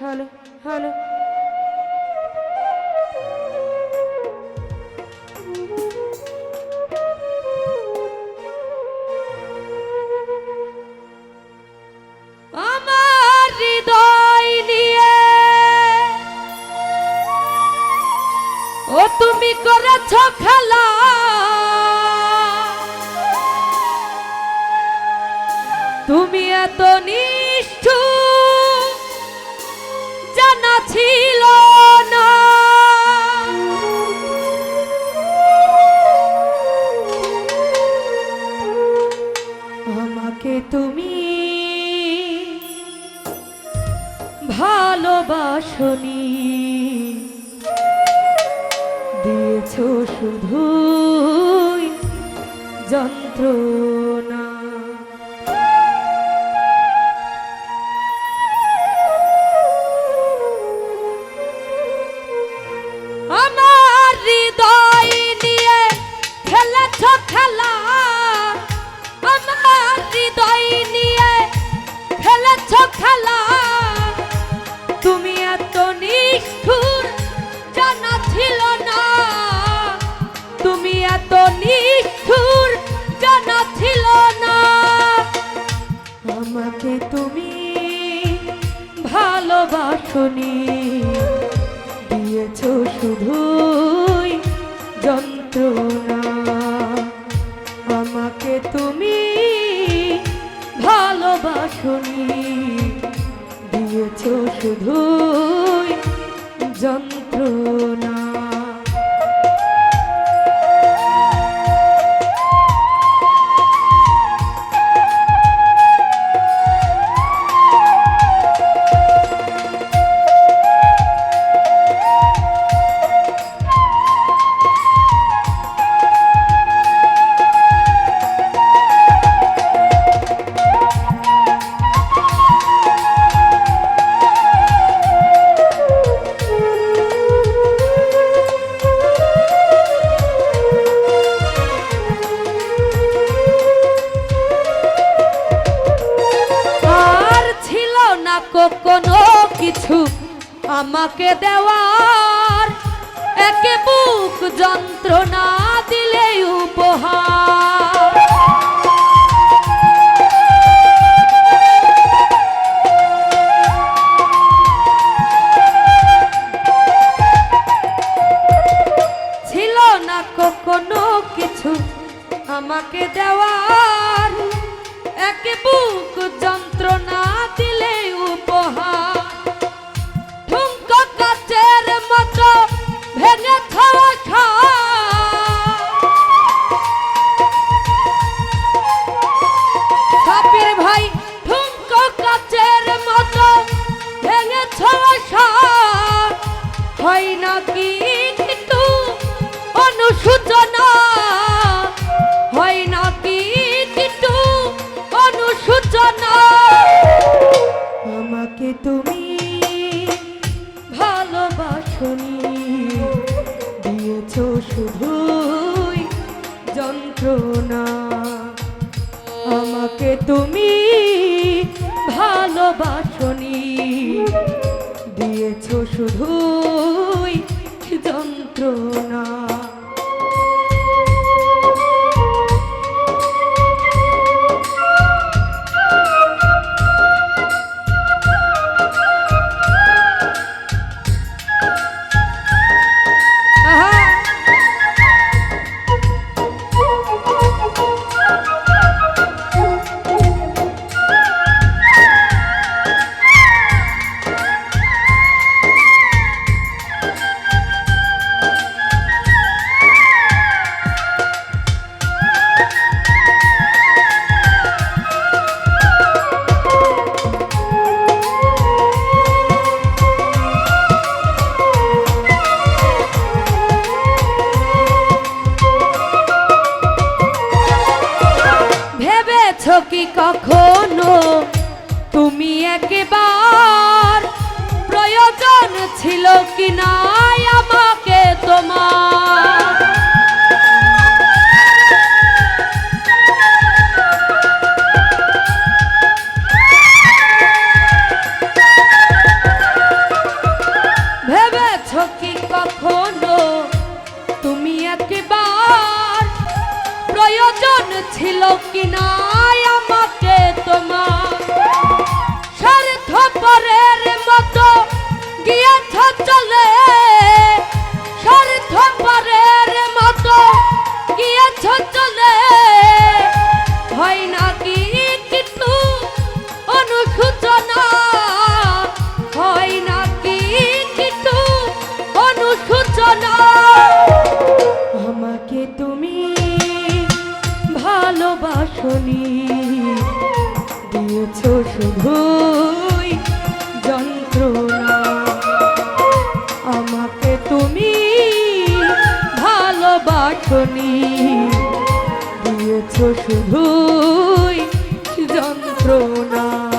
Hello hello নিয়ে তুমি করেছ খেলা। তুমি এত নিষ্ঠু ভালোবাসনি দিয়েছ শুধুই যন্ত্রণা। খেলা। আমার হৃদয় নিয়ে খেলেছ খেলা। কোনো কিছু আমাকে দেওয়ার। একে বুক যন্ত্রণা দিলে উপহার। ছিল না কোনো কিছু আমাকে দেওয়ার। একে বুক অনুসূচনা। হয় নাকি কিন্তু অনুসূচনা? আমাকে তুমি ভালোবাসনি। দিয়েছ শুধুই যন্ত্রণা। আমাকে তুমি ভালোবাসনি। দিয়েছ শুধুই যন্ত্রণা। তুমি একবার, প্রয়োজন ছিল কি না আমাকে তোমার। ভেবেছ কি তুমি প্রয়োজন ছিল কি না আমাকে তোমার? পরের মতো গিয়েছ চলে। স্বার্থ পরের মতো গিয়েছ চলে। হয় নাকি কিন্তু অনুসূচনা হয় নাকি কিন্তু অনুসূচনা আমাকে তুমি ভালোবাসনি, দিয়েছ শুভ ভালোবাসনি দিয়েছ শুধুই যন্ত্রণা।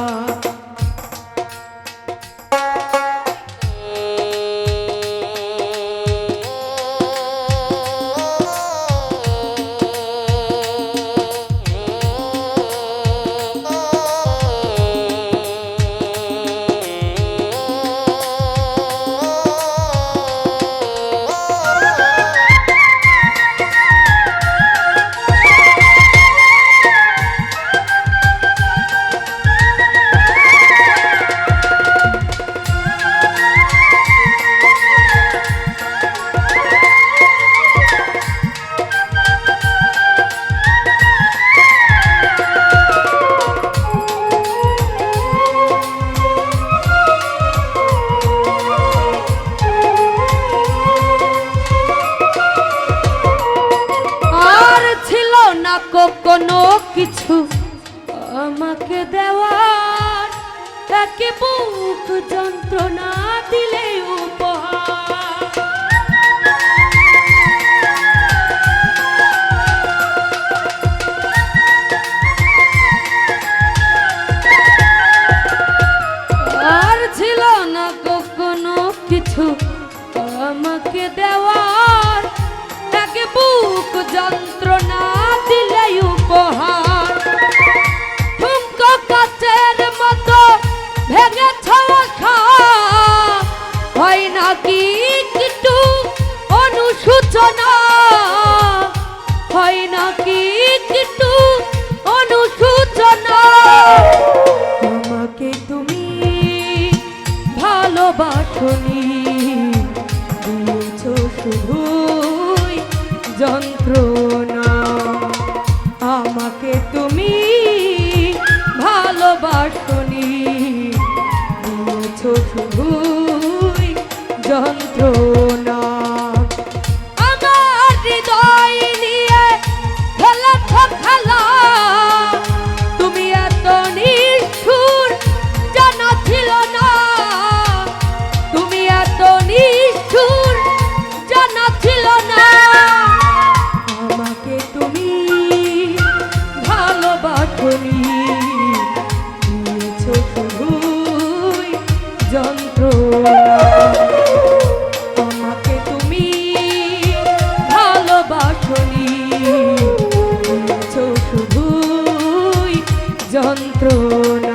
তাকে বুক যন্ত্রণা দিলে উপহার। আর ছিল না কোনো কিছু, আমাকে দেওয়ার। তাকে বুক যন্ত্রণা দিলে উপহার। ঠুমকো কাচের মতো ভেঙেছ আশা হয় নাকি কিছু অনুসূচনা? হয় নাকি কিছু অনুসূচনা? আমাকে তুমি ভালোবাসনি, দিয়েছ শুধুই যন্ত্রণা ভালোবাসনি দিয়েছ শুধুই তুমি ভালোবাসনি দিয়েছ শুধুই যন্ত্রণা।